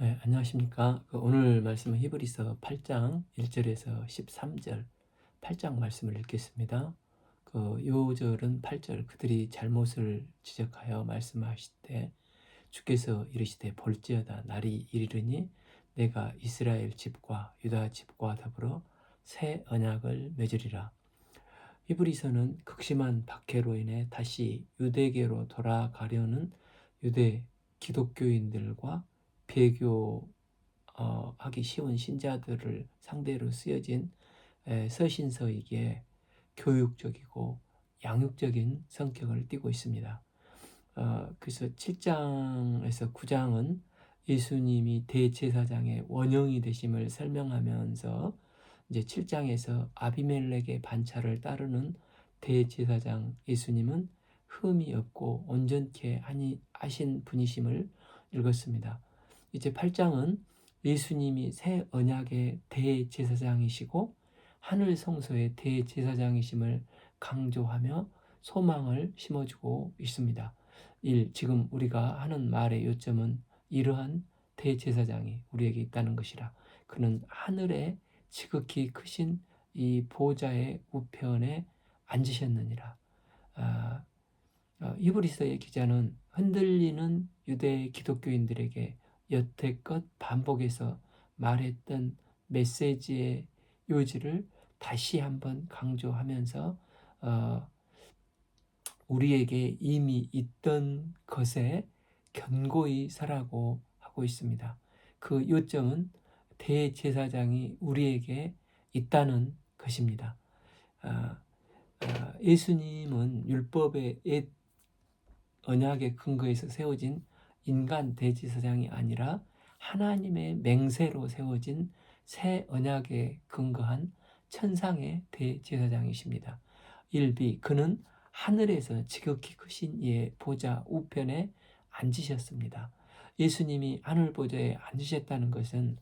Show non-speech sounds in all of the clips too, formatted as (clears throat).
네, 안녕하십니까. 그 오늘 말씀은 히브리서 8장 1절에서 13절 8장 말씀을 읽겠습니다. 그 요절은 8절 그들이 잘못을 지적하여 말씀하실 때 주께서 이르시되 볼지어다 날이 이르르니 내가 이스라엘 집과 유다 집과 더불어 새 언약을 맺으리라. 히브리서는 극심한 박해로 인해 다시 유대계로 돌아가려는 유대 기독교인들과 배교하기 쉬운 신자들을 상대로 쓰여진 서신서이기에 교육적이고 양육적인 성격을 띠고 있습니다. 어, 그래서 7장에서 9장은 예수님이 대제사장의 원형이 되심을 설명하면서 이제 7장에서 아비멜렉의 반차를 따르는 대제사장 예수님은 흠이 없고 온전케 하신 분이심을 읽었습니다. 이제 8장은 예수님이 새 언약의 대제사장이시고 하늘 성소의 대제사장이심을 강조하며 소망을 심어주고 있습니다. 1. 지금 우리가 하는 말의 요점은 이러한 대제사장이 우리에게 있다는 것이라. 그는 하늘에 지극히 크신 이 보좌의 우편에 앉으셨느니라. 아, 어, 이브리스의 기자는 흔들리는 유대 기독교인들에게 여태껏 반복해서 말했던 메시지의 요지를 다시 한번 강조하면서 어, 우리에게 이미 있던 것에 견고히 서라고 하고 있습니다. 그 요점은 대제사장이 우리에게 있다는 것입니다. 어, 어, 예수님은 율법의 옛 언약의 근거에서 세워진 인간 대지사장이 아니라 하나님의 맹세로 세워진 새 언약에 근거한 천상의 대제사장이십니다. 1비 그는 하늘에서 지극히 크신 이의 보좌 우편에 앉으셨습니다. 예수님이 하늘 보좌에 앉으셨다는 것은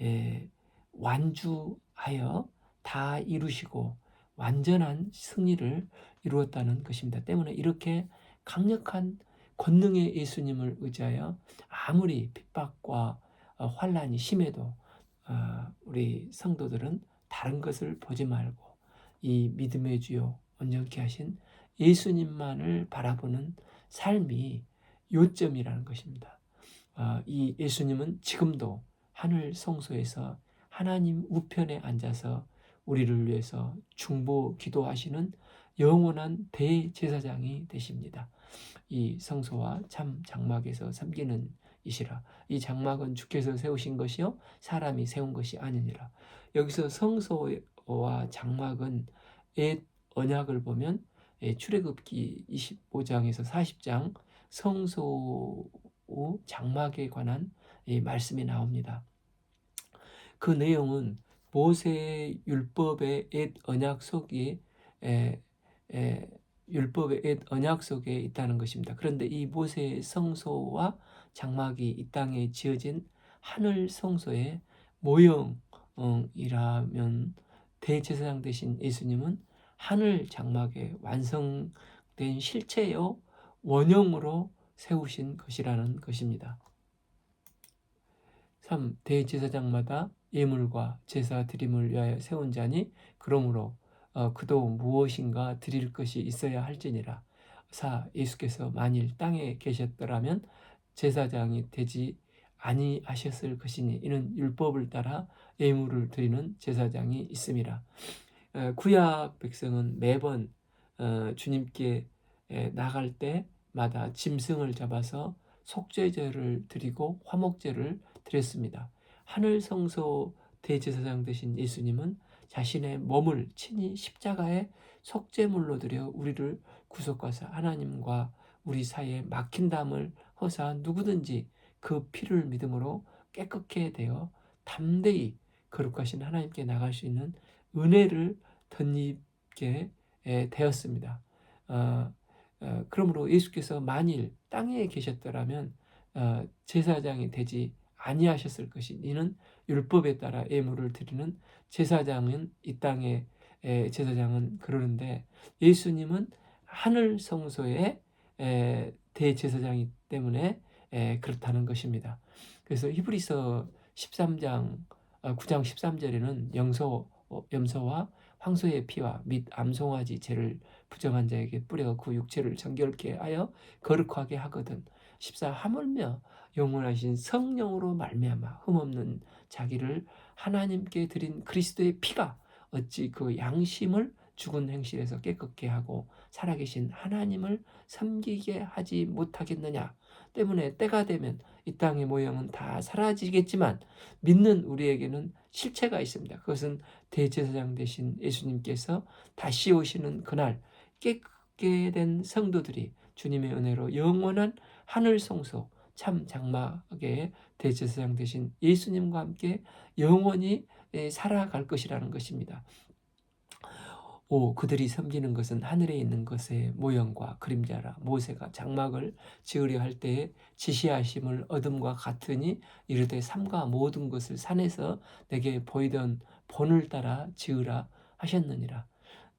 에, 완주하여 다 이루시고 완전한 승리를 이루었다는 것입니다. 때문에 이렇게 강력한 권능의 예수님을 의지하여 아무리 핍박과 어, 환란이 심해도 어, 우리 성도들은 다른 것을 보지 말고 이 믿음의 주요 온전케 하신 예수님만을 바라보는 삶이 요점이라는 것입니다. 어, 이 예수님은 지금도 하늘 성소에서 하나님 우편에 앉아서 우리를 위해서 중보 기도하시는 영원한 대제사장이 되십니다. 이 성소와 참 장막에서 섬기는 이시라. 이 장막은 주께서 세우신 것이요 사람이 세운 것이 아니니라. 여기서 성소와 장막은 옛 언약을 보면 예, 출애굽기 25장에서 40장 성소 장막에 관한 말씀이 나옵니다. 그 내용은 모세 율법의 옛 언약 속에 에, 에, 율법의 옛 언약 속에 있다는 것입니다. 그런데 이 모세의 성소와 장막이 이 땅에 지어진 하늘 성소의 모형이라면 대제사장 되신 예수님은 하늘 장막에 완성된 실체요 원형으로 세우신 것이라는 것입니다. 3. 대제사장마다 예물과 제사 드림을 위하여 세운 자니 그러므로 어, 그도 무엇인가 드릴 것이 있어야 할지니라. 4. 예수께서 만일 땅에 계셨더라면 제사장이 되지 아니하셨을 것이니 이는 율법을 따라 예물을 드리는 제사장이 있음이라. 어, 구약 백성은 매번 어, 주님께 나갈 때마다 짐승을 잡아서 속죄제를 드리고 화목제를 드렸습니다. 하늘 성소 대제사장 되신 예수님은 자신의 몸을 친히 십자가에 속죄물로 드려 우리를 구속하사 하나님과 우리 사이에 막힌 담을 허사 누구든지 그 피를 믿음으로 깨끗게 되어 담대히 거룩하신 하나님께 나갈 수 있는 은혜를 덧입게 되었습니다. 어, 어, 그러므로 예수께서 만일 땅에 계셨더라면 어, 제사장이 되지 아니하셨을 것이 이는 율법에 따라 예물을 드리는 제사장은 이 땅의 제사장은 그러는데 예수님은 하늘 성소의 대제사장이 때문에 에, 그렇다는 것입니다. 그래서 히브리서 13장 어, 9장 13절에는 영소 어, 염소와 황소의 피와 및 암송아지 죄를 부정한 자에게 뿌려 그 육체를 정결케 하여 거룩하게 하거든 14 하물며 영원하신 성령으로 말미암아 흠없는 자기를 하나님께 드린 그리스도의 피가 어찌 그 양심을 죽은 행실에서 깨끗게 하고 살아계신 하나님을 섬기게 하지 못하겠느냐 때문에 때가 되면 이 땅의 모형은 다 사라지겠지만 믿는 우리에게는 실체가 있습니다. 그것은 대제사장 되신 예수님께서 다시 오시는 그날 깨끗게 된 성도들이 주님의 은혜로 영원한 하늘 성소 참 장막의 대제사장 되신 예수님과 함께 영원히 살아갈 것이라는 것입니다. 오, 그들이 섬기는 것은 하늘에 있는 것의 모형과 그림자라 모세가 장막을 지으려 할 때에 지시하심을 얻음과 같으니 이르되 삼가 모든 것을 산에서 내게 보이던 본을 따라 지으라 하셨느니라.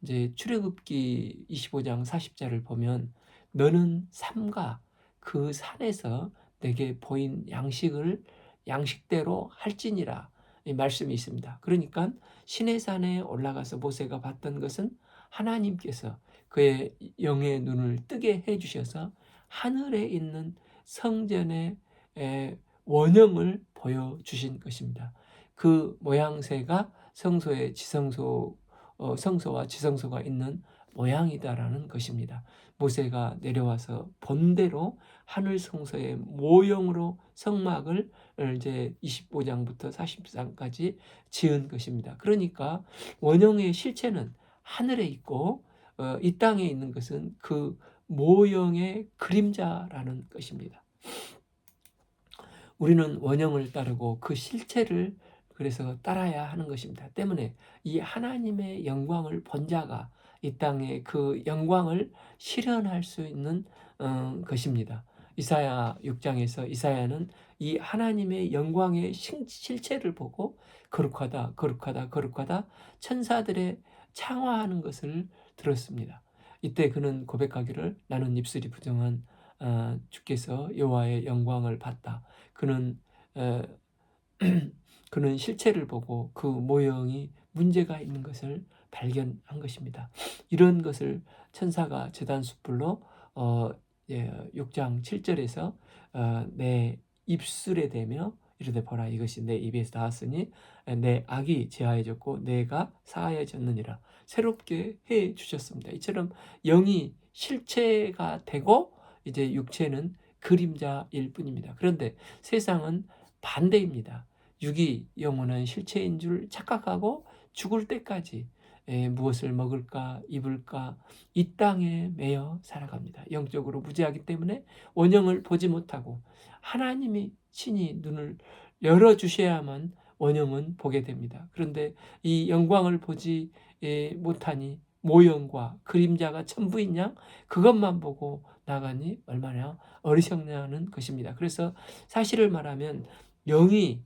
이제 출애굽기 25장 40절을 보면 너는 삼가 그 산에서 내게 보인 양식을 양식대로 할지니라 이 말씀이 있습니다. 그러니까 신의 산에 올라가서 모세가 봤던 것은 하나님께서 그의 영의 눈을 뜨게 해 주셔서 하늘에 있는 성전의 원형을 보여 주신 것입니다. 그 모양새가 성소의 지성소 어, 성소와 지성소가 있는 모양이다라는 것입니다. 모세가 내려와서 본대로 하늘 성소의 모형으로 성막을 이제 25장부터 40장까지 지은 것입니다. 그러니까 원형의 실체는 하늘에 있고 어, 이 땅에 있는 것은 그 모형의 그림자라는 것입니다. 우리는 원형을 따르고 그 실체를 그래서 따라야 하는 것입니다. 때문에 이 하나님의 영광을 본 자가 이 땅에 그 영광을 실현할 수 있는 어, 것입니다. 이사야 6장에서 이사야는 이 하나님의 영광의 실체를 보고 거룩하다, 거룩하다, 거룩하다 천사들의 창화하는 것을 들었습니다. 이때 그는 고백하기를 나는 입술이 부정한 어, 주께서 여호와의 영광을 봤다. 그는 어, (clears throat) 그는 실체를 보고 그 모형이 문제가 있는 것을 발견한 것입니다. 이런 것을 천사가 재단 숯불로 어, 예, 6장 7절에서 어, 내 입술에 대며 이르되 보라 이것이 내 입에서 나왔으니 내 악이 제하여졌고 내가 사하여졌느니라 새롭게 해 주셨습니다. 이처럼 영이 실체가 되고 이제 육체는 그림자일 뿐입니다. 그런데 세상은 반대입니다. 육이 영원한 실체인 줄 착각하고 죽을 때까지 에, 무엇을 먹을까 입을까 이 땅에 매여 살아갑니다. 영적으로 무지하기 때문에 원형을 보지 못하고 하나님이 친히 눈을 열어 주셔야만 원형은 보게 됩니다. 그런데 이 영광을 보지 못하니 모형과 그림자가 전부인 양 그것만 보고 나가니 얼마나 어리석냐는 것입니다. 그래서 사실을 말하면 영이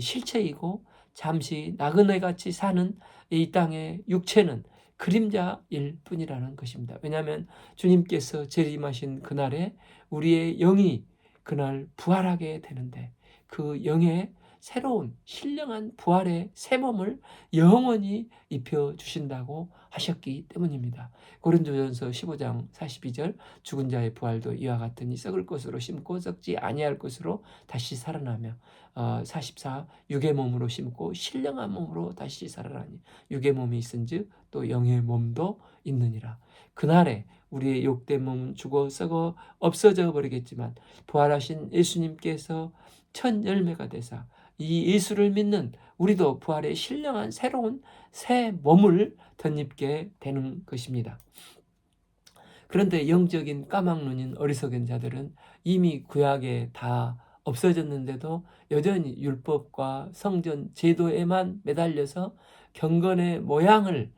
실체이고 잠시 나그네 같이 사는 이 땅의 육체는 그림자일 뿐이라는 것입니다. 왜냐하면 주님께서 재림하신 그날에 우리의 영이 그날 부활하게 되는데 그 영의 새로운 신령한 부활의 새 몸을 영원히 입혀 주신다고 하셨기 때문입니다. 고린도전서 15장 42절 죽은 자의 부활도 이와 같으니 썩을 것으로 심고 썩지 아니할 것으로 다시 살아나며 어, 44 육의 몸으로 심고 신령한 몸으로 다시 살아나니 육의 몸이 있은즉 또 영의 몸도 있느니라. 그날에 우리의 욕된 몸은 죽어 썩어 없어져 버리겠지만 부활하신 예수님께서 첫 열매가 되사 이 예수를 믿는 우리도 부활의 신령한 새로운 새 몸을 덧입게 되는 것입니다. 그런데 영적인 까막눈인 어리석은 자들은 이미 구약에 다 없어졌는데도 여전히 율법과 성전 제도에만 매달려서 경건의 모양을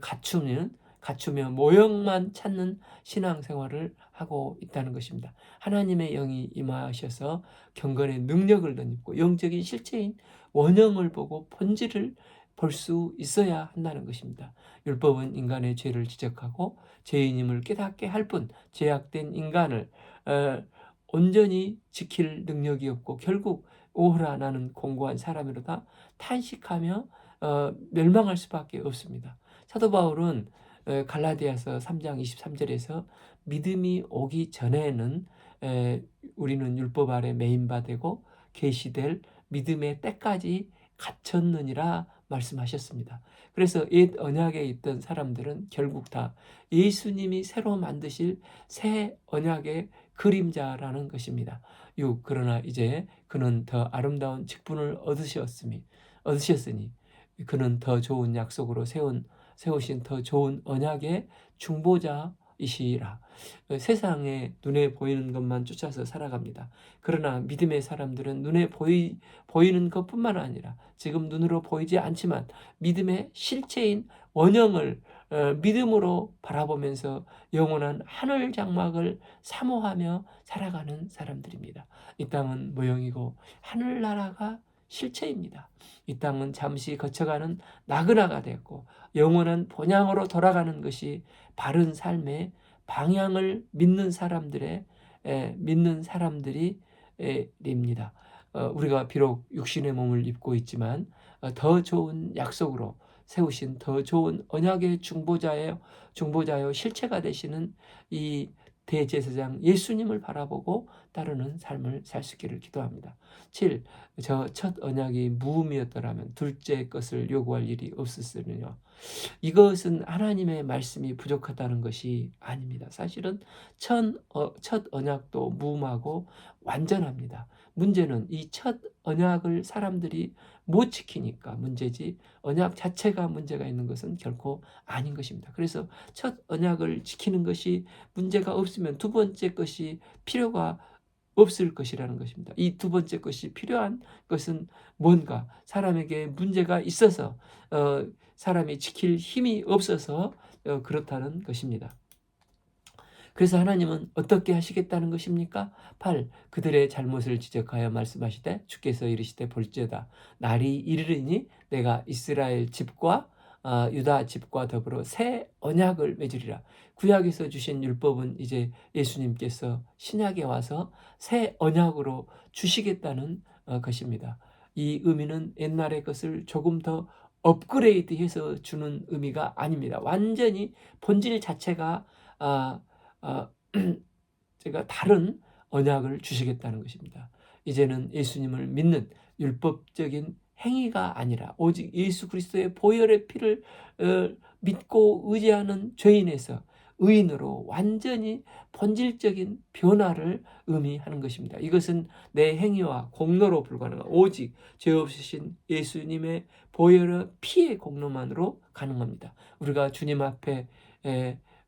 갖추는 갖추며 모형만 찾는 신앙생활을 하고 있다는 것입니다. 하나님의 영이 임하셔서 경건의 능력을 덧입고 영적인 실체인 원형을 보고 본질을 볼 수 있어야 한다는 것입니다. 율법은 인간의 죄를 지적하고 죄인임을 깨닫게 할 뿐 죄악된 인간을 어, 온전히 지킬 능력이 없고 결국 오호라 나는 공고한 사람이로다 탄식하며 어, 멸망할 수밖에 없습니다. 사도 바울은 에, 갈라디아서 3장 23절에서 믿음이 오기 전에는 에, 우리는 율법 아래 메인바되고 계시될 믿음의 때까지 갇혔느니라 말씀하셨습니다. 그래서 옛 언약에 있던 사람들은 결국 다 예수님이 새로 만드실 새 언약의 그림자라는 것입니다. 6. 그러나 이제 그는 더 아름다운 직분을 얻으셨으니 얻으셨으니 그는 더 좋은 약속으로 세운 세우신 더 좋은 언약의 중보자이시라. 세상에 눈에 보이는 것만 쫓아서 살아갑니다. 그러나 믿음의 사람들은 눈에 보이, 보이는 것뿐만 아니라 지금 눈으로 보이지 않지만 믿음의 실체인 원형을 어, 믿음으로 바라보면서 영원한 하늘 장막을 사모하며 살아가는 사람들입니다. 이 땅은 모형이고 하늘 나라가 실체입니다. 이 땅은 잠시 거쳐가는 나그나가 됐고 영원한 본향으로 돌아가는 것이 바른 삶의 방향을 믿는 사람들의 에, 믿는 사람들이 에, 입니다. 어, 우리가 비록 육신의 몸을 입고 있지만 어, 더 좋은 약속으로 세우신 더 좋은 언약의 중보자예요. 중보자요 실체가 되시는 이 대제사장 예수님을 바라보고 따르는 삶을 살 수 있기를 기도합니다. 7. 저 첫 언약이 무음이었더라면 둘째 것을 요구할 일이 없었으며 이것은 하나님의 말씀이 부족하다는 것이 아닙니다. 사실은 첫, 어, 첫 언약도 무음하고 완전합니다. 문제는 이 첫 언약을 사람들이 못 지키니까 문제지 언약 자체가 문제가 있는 것은 결코 아닌 것입니다. 그래서 첫 언약을 지키는 것이 문제가 없으면 두 번째 것이 필요가 없을 것이라는 것입니다. 이 두 번째 것이 필요한 것은 뭔가 사람에게 문제가 있어서 어, 사람이 지킬 힘이 없어서 어, 그렇다는 것입니다. 그래서 하나님은 어떻게 하시겠다는 것입니까? 8. 그들의 잘못을 지적하여 말씀하시되 주께서 이르시되 볼지어다 날이 이르리니 내가 이스라엘 집과 어, 유다 집과 더불어 새 언약을 맺으리라. 구약에서 주신 율법은 이제 예수님께서 신약에 와서 새 언약으로 주시겠다는 어, 것입니다. 이 의미는 옛날의 것을 조금 더 업그레이드해서 주는 의미가 아닙니다. 완전히 본질 자체가 아, 아, (clears throat) 제가 다른 언약을 주시겠다는 것입니다. 이제는 예수님을 믿는 율법적인 행위가 아니라 오직 예수 그리스도의 보혈의 피를 어, 믿고 의지하는 죄인에서 의인으로 완전히 본질적인 변화를 의미하는 것입니다. 이것은 내 행위와 공로로 불가능한 오직 죄 없으신 예수님의 보혈의 피의 공로만으로 가능합니다. 우리가 주님 앞에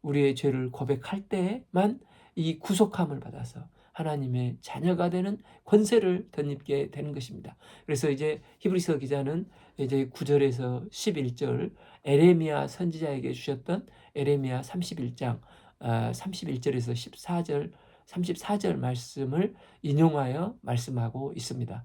우리의 죄를 고백할 때만 이 구속함을 받아서 하나님의 자녀가 되는 권세를 덧입게 되는 것입니다. 그래서 이제 히브리서 기자는 이제 9절에서 11절 에레미야 선지자에게 주셨던 에레미야 31장 31절에서 14절 34절 말씀을 인용하여 말씀하고 있습니다.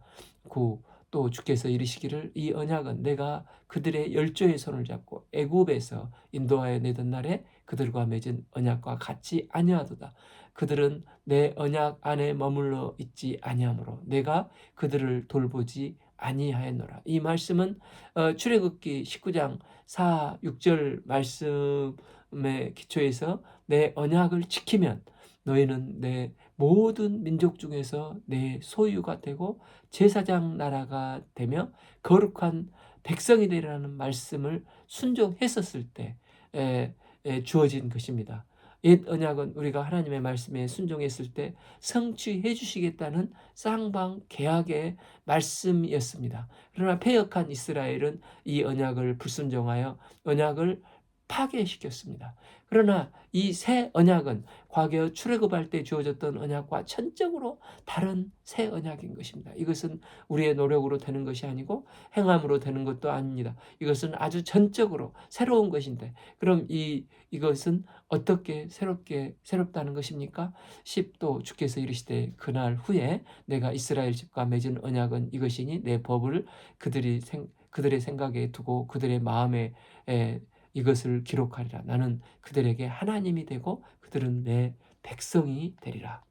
9. 또 주께서 이르시기를 이 언약은 내가 그들의 열조의 손을 잡고 애굽에서 인도하여 내던 날에 그들과 맺은 언약과 같이 아니하도다. 그들은 내 언약 안에 머물러 있지 아니하므로 내가 그들을 돌보지 아니하였노라. 이 말씀은 어, 출애굽기 19장 4, 6절 말씀의 기초에서 내 언약을 지키면 너희는 내 모든 민족 중에서 내 소유가 되고 제사장 나라가 되며 거룩한 백성이 되라는 말씀을 순종했었을 때 에, 에, 주어진 것입니다. 옛 언약은 우리가 하나님의 말씀에 순종했을 때 성취해 주시겠다는 쌍방 계약의 말씀이었습니다. 그러나 폐역한 이스라엘은 이 언약을 불순종하여 언약을 파괴시켰습니다. 그러나 이 새 언약은 과거 출애굽할 때 주어졌던 언약과 전적으로 다른 새 언약인 것입니다. 이것은 우리의 노력으로 되는 것이 아니고 행함으로 되는 것도 아닙니다. 이것은 아주 전적으로 새로운 것인데 그럼 이 이것은 어떻게 새롭게 새롭다는 것입니까? 10도 주께서 이르시되 그날 후에 내가 이스라엘 집과 맺은 언약은 이것이니 내 법을 그들이 생, 그들의 생각에 두고 그들의 마음에 에, 이것을 기록하리라. 나는 그들에게 하나님이 되고 그들은 내 백성이 되리라.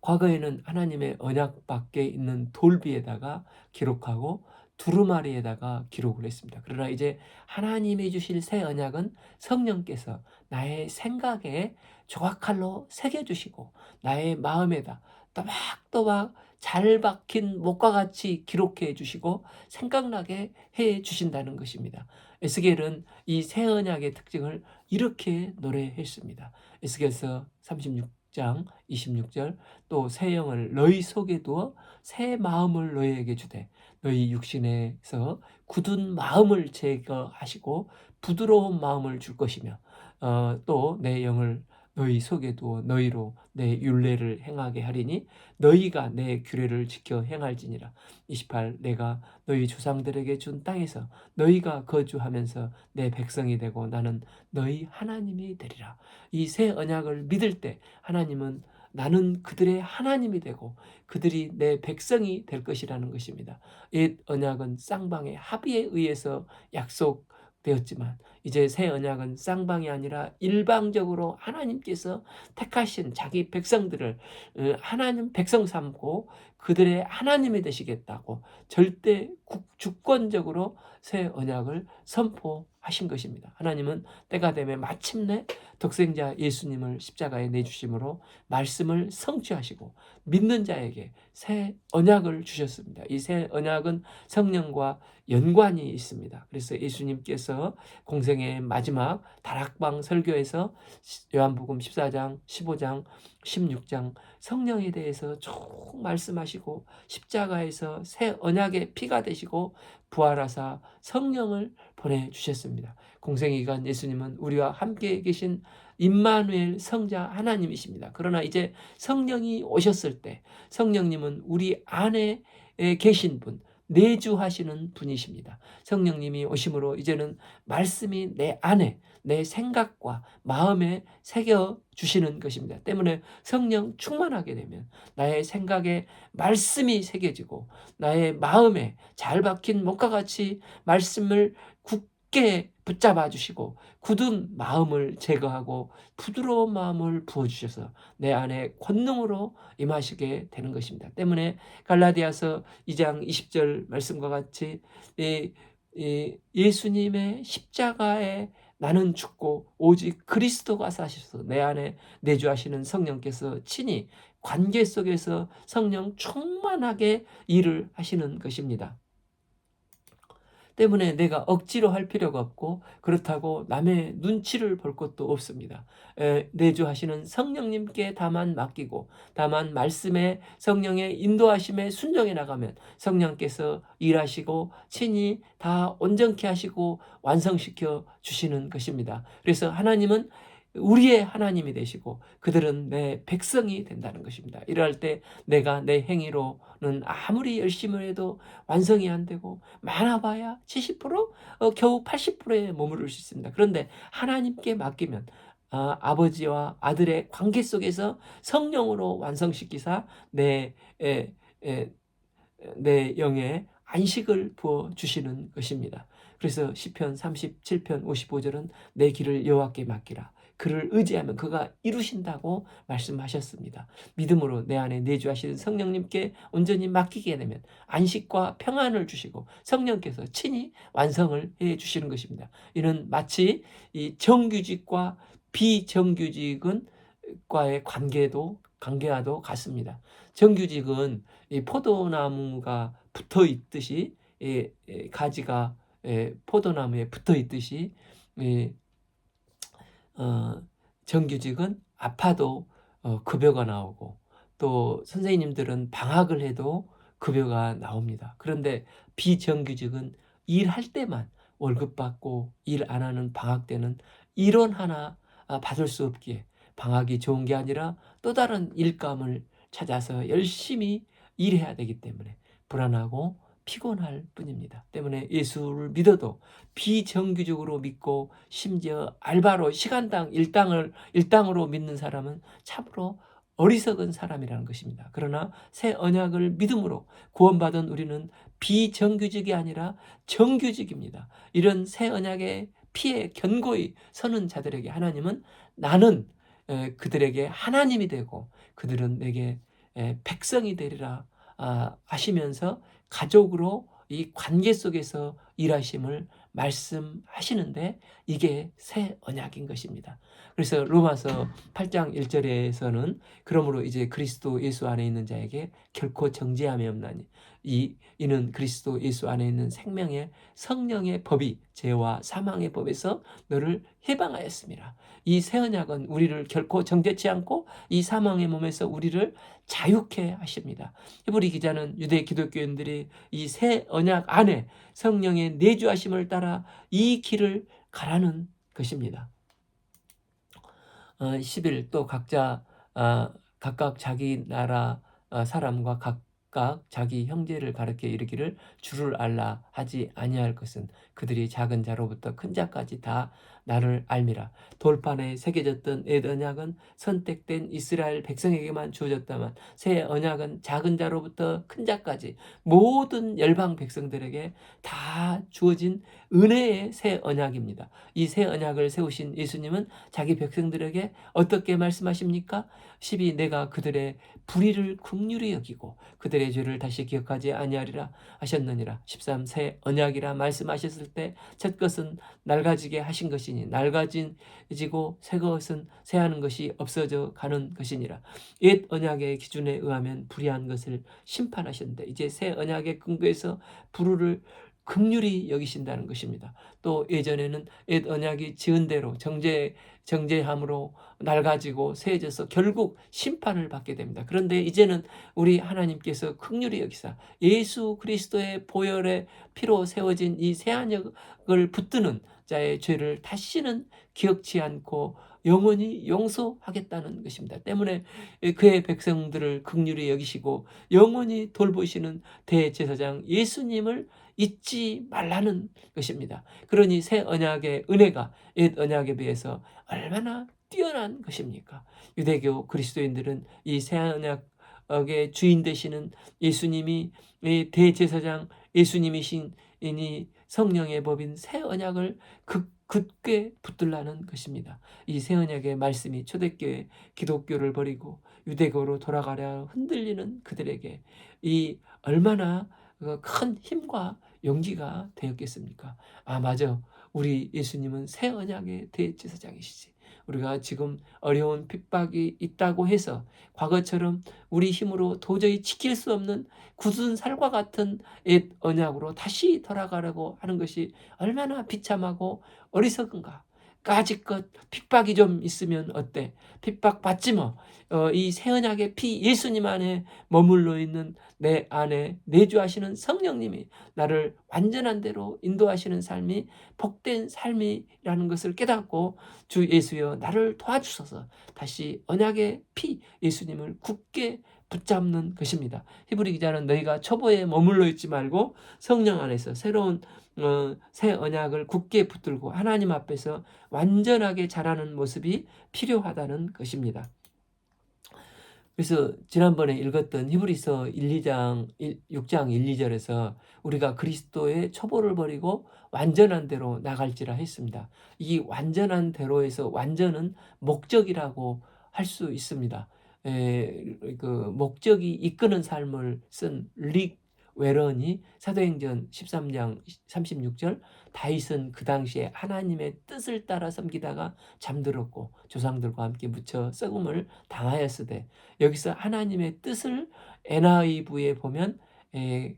과거에는 하나님의 언약 밖에 있는 돌비에다가 기록하고 두루마리에다가 기록을 했습니다. 그러나 이제 하나님이 주실 새 언약은 성령께서 나의 생각에 조각칼로 새겨주시고 나의 마음에다 또박또박 잘 박힌 목과 같이 기록해 주시고 생각나게 해 주신다는 것입니다. 에스겔은 이 새 언약의 특징을 이렇게 노래했습니다. 에스겔서 36장 26절 또 새 영을 너희 속에 두어 새 마음을 너희에게 주되 너희 육신에서 굳은 마음을 제거하시고 부드러운 마음을 줄 것이며 어, 또 내 영을 너희 속에 두어 너희로 내 율례를 행하게 하리니 너희가 내 규례를 지켜 행할지니라 28 내가 너희 조상들에게 준 땅에서 너희가 거주하면서 내 백성이 되고 나는 너희 하나님이 되리라 이 새 언약을 믿을 때 하나님은 나는 그들의 하나님이 되고 그들이 내 백성이 될 것이라는 것입니다. 옛 언약은 쌍방의 합의에 의해서 약속 되었지만 이제 새 언약은 쌍방이 아니라 일방적으로 하나님께서 택하신 자기 백성들을 어, 하나님 백성 삼고 그들의 하나님이 되시겠다고 절대 주권적으로 새 언약을 선포 하신 것입니다. 하나님은 때가 되면 마침내 독생자 예수님을 십자가에 내주심으로 말씀을 성취하시고 믿는 자에게 새 언약을 주셨습니다. 이 새 언약은 성령과 연관이 있습니다. 그래서 예수님께서 공생의 마지막 다락방 설교에서 요한복음 14장, 15장, 16장 성령에 대해서 쭉 말씀하시고 십자가에서 새 언약의 피가 되시고 부활하사 성령을 보내주셨습니다. 공생이간 예수님은 우리와 함께 계신 임마누엘 성자 하나님이십니다. 그러나 이제 성령이 오셨을 때 성령님은 우리 안에 계신 분, 내주하시는 분이십니다. 성령님이 오심으로 이제는 말씀이 내 안에 내 생각과 마음에 새겨 주시는 것입니다. 때문에 성령 충만하게 되면 나의 생각에 말씀이 새겨지고 나의 마음에 잘 박힌 목과 같이 말씀을 굳게 붙잡아 주시고 굳은 마음을 제거하고 부드러운 마음을 부어 주셔서 내 안에 권능으로 임하시게 되는 것입니다. 때문에 갈라디아서 2장 20절 말씀과 같이 이, 이 예수님의 십자가에 나는 죽고 오직 그리스도가 사셔서 내 안에 내주하시는 성령께서 친히 관계 속에서 성령 충만하게 일을 하시는 것입니다. 때문에 내가 억지로 할 필요가 없고 그렇다고 남의 눈치를 볼 것도 없습니다. 에, 내주하시는 성령님께 다만 맡기고 다만 말씀에 성령의 인도하심에 순종해 나가면 성령께서 일하시고 친히 다 온전케 하시고 완성시켜 주시는 것입니다. 그래서 하나님은 우리의 하나님이 되시고 그들은 내 백성이 된다는 것입니다. 이럴 때 내가 내 행위로는 아무리 열심을 해도 완성이 안 되고 많아봐야 70% 어, 겨우 80%에 머무를 수 있습니다. 그런데 하나님께 맡기면 아, 아버지와 아들의 관계 속에서 성령으로 완성시키사 내, 에, 에, 내 영에 안식을 부어 주시는 것입니다. 그래서 시편 37편 55절은 내 길을 여호와께 맡기라. 그를 의지하면 그가 이루신다고 말씀하셨습니다. 믿음으로 내 안에 내주하시는 성령님께 온전히 맡기게 되면 안식과 평안을 주시고 성령께서 친히 완성을 해 주시는 것입니다. 이는 마치 이 정규직과 비정규직은 과의 관계도 관계와도 같습니다. 정규직은 이 포도나무가 붙어 있듯이 이 가지가 포도나무에 붙어 있듯이 어, 정규직은 아파도 어, 급여가 나오고 또 선생님들은 방학을 해도 급여가 나옵니다. 그런데 비정규직은 일할 때만 월급 받고 일 안 하는 방학 때는 일원 하나 아, 받을 수 없기에 방학이 좋은 게 아니라 또 다른 일감을 찾아서 열심히 일해야 되기 때문에 불안하고 피곤할 뿐입니다. 때문에 예수를 믿어도 비정규적으로 믿고 심지어 알바로 시간당 일당을 일당으로 믿는 사람은 참으로 어리석은 사람이라는 것입니다. 그러나 새 언약을 믿음으로 구원받은 우리는 비정규직이 아니라 정규직입니다. 이런 새 언약의 피에 견고히 서는 자들에게 하나님은 나는 그들에게 하나님이 되고 그들은 내게 에, 백성이 되리라 아, 하시면서 가족으로 이 관계 속에서 일하심을 말씀하시는데 이게 새 언약인 것입니다. 그래서 로마서 8장 1절에서는 그러므로 이제 그리스도 예수 안에 있는 자에게 결코 정죄함이 없나니 이 이는 그리스도 예수 안에 있는 생명의 성령의 법이 죄와 사망의 법에서 너를 해방하였습니다. 이 새 언약은 우리를 결코 정죄치 않고 이 사망의 몸에서 우리를 자유케 하십니다. 히브리 기자는 유대 기독교인들이 이 새 언약 안에 성령의 내주하심을 따라 이 길을 가라는 것입니다. 어, 10일 또 각자 어, 각각 자기 나라 어, 사람과 각각 자기 형제를 가르쳐 이르기를 주를 알라 하지 아니할 것은 그들이 작은 자로부터 큰 자까지 다 나를 알미라. 돌판에 새겨졌던 옛 언약은 선택된 이스라엘 백성에게만 주어졌다만 새 언약은 작은 자로부터 큰 자까지 모든 열방 백성들에게 다 주어진 은혜의 새 언약입니다. 이 새 언약을 세우신 예수님은 자기 백성들에게 어떻게 말씀하십니까? 12 내가 그들의 불의를 긍휼히 여기고 그들의 죄를 다시 기억하지 아니하리라 하셨느니라. 13 새 언약이라 말씀하셨을 때 첫 것은 낡아지게 하신 것이니 낡아지고 새 것은 새하는 것이 없어져 가는 것이니라. 옛 언약의 기준에 의하면 불의한 것을 심판하셨는데 이제 새 언약의 근거에서 불의를 극률이 여기신다는 것입니다. 또 예전에는 옛 언약이 지은 대로 정죄 정죄함으로 낡아지고 세져서 결국 심판을 받게 됩니다. 그런데 이제는 우리 하나님께서 극률이 여기사 예수 그리스도의 보혈의 피로 세워진 이 새한역을 붙드는 자의 죄를 다시는 기억치 않고 영원히 용서하겠다는 것입니다. 때문에 그의 백성들을 극률히 여기시고 영원히 돌보시는 대제사장 예수님을 잊지 말라는 것입니다. 그러니 새 언약의 은혜가 옛 언약에 비해서 얼마나 뛰어난 것입니까? 유대교 그리스도인들은 이 새 언약의 주인 되시는 예수님이 대제사장 예수님이신 이니 성령의 법인 새 언약을 극 굳게 붙들라는 것입니다. 이 새 언약의 말씀이 초대교회 기독교를 버리고 유대교로 돌아가려 흔들리는 그들에게 이 얼마나 그큰 힘과 용기가 되었겠습니까? 아 맞아. 우리 예수님은 새 언약의 대제사장이시지. 우리가 지금 어려운 핍박이 있다고 해서 과거처럼 우리 힘으로 도저히 지킬 수 없는 굳은 살과 같은 옛 언약으로 다시 돌아가려고 하는 것이 얼마나 비참하고 어리석은가. 까짓것 핍박이 좀 있으면 어때? 핍박 받지 뭐. 어, 이새 언약의 피 예수님 안에 머물러 있는 내 안에 내주하시는 성령님이 나를 완전한 대로 인도하시는 삶이 복된 삶이라는 것을 깨닫고 주 예수여 나를 도와주소서 다시 언약의 피 예수님을 굳게 붙잡는 것입니다. 히브리 기자는 너희가 초보에 머물러 있지 말고 성령 안에서 새로운 어, 새 언약을 굳게 붙들고 하나님 앞에서 완전하게 자라는 모습이 필요하다는 것입니다. 그래서 지난번에 읽었던 히브리서 1, 2장 1, 6장 1, 2절에서 우리가 그리스도의 초보를 버리고 완전한 대로 나갈지라 했습니다. 이 완전한 대로에서 완전은 목적이라고 할 수 있습니다. 에, 그 목적이 이끄는 삶을 쓴 릭 웨런이 사도행전 13장 36절 다윗은 그 당시에 하나님의 뜻을 따라 섬기다가 잠들었고 조상들과 함께 묻혀 썩음을 당하였으되 여기서 하나님의 뜻을 NIV에 보면 에,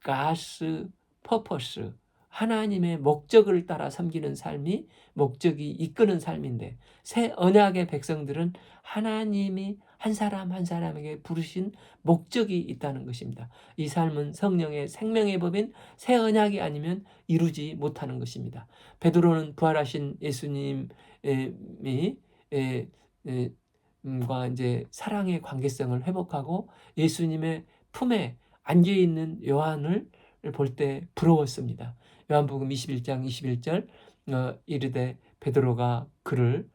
가스 퍼퍼스 하나님의 목적을 따라 섬기는 삶이 목적이 이끄는 삶인데 새 언약의 백성들은 하나님이 한 사람 한 사람에게 부르신 목적이 있다는 것입니다. 이 삶은 성령의 생명의 법인 새 언약이 아니면 이루지 못하는 것입니다. 베드로는 부활하신 예수님이 과 이제 사랑의 관계성을 회복하고 예수님의 품에 안겨 있는 요한을 볼 때 부러웠습니다. 요한복음 21장 21절 어, 이르되 베드로가 그를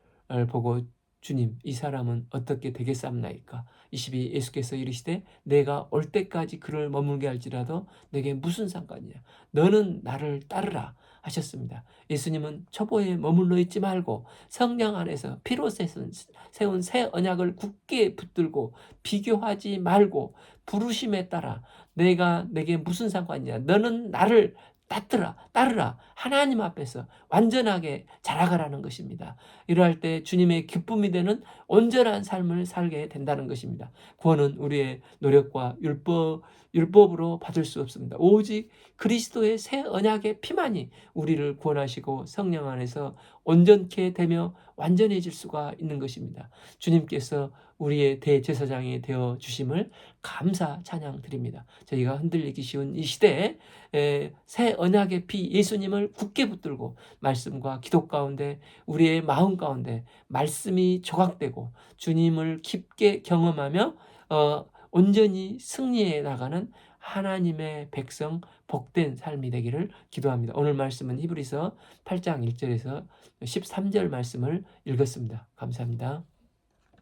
보고 주님 이 사람은 어떻게 되겠사옵나이까? 22 예수께서 이르시되 내가 올 때까지 그를 머물게 할지라도 내게 무슨 상관이냐? 너는 나를 따르라 하셨습니다. 예수님은 초보에 머물러 있지 말고 성령 안에서 피로 세운, 새 언약을 굳게 붙들고 비교하지 말고 부르심에 따라 내가 내게 무슨 상관이냐? 너는 나를 따르라 따르라 하나님 앞에서 완전하게 자라가라는 것입니다. 이러할 때 주님의 기쁨이 되는 온전한 삶을 살게 된다는 것입니다. 구원은 우리의 노력과 율법 율법으로 받을 수 없습니다. 오직 그리스도의 새 언약의 피만이 우리를 구원하시고 성령 안에서 온전케 되며 완전해질 수가 있는 것입니다. 주님께서 우리의 대제사장이 되어 주심을 감사 찬양 드립니다. 저희가 흔들리기 쉬운 이 시대에 새 언약의 피 예수님을 굳게 붙들고 말씀과 기도 가운데 우리의 마음 가운데 말씀이 조각되고 주님을 깊게 경험하며 어, 온전히 승리해 나가는 하나님의 백성 복된 삶이 되기를 기도합니다. 오늘 말씀은 히브리서 8장 1절에서 13절 말씀을 읽었습니다. 감사합니다.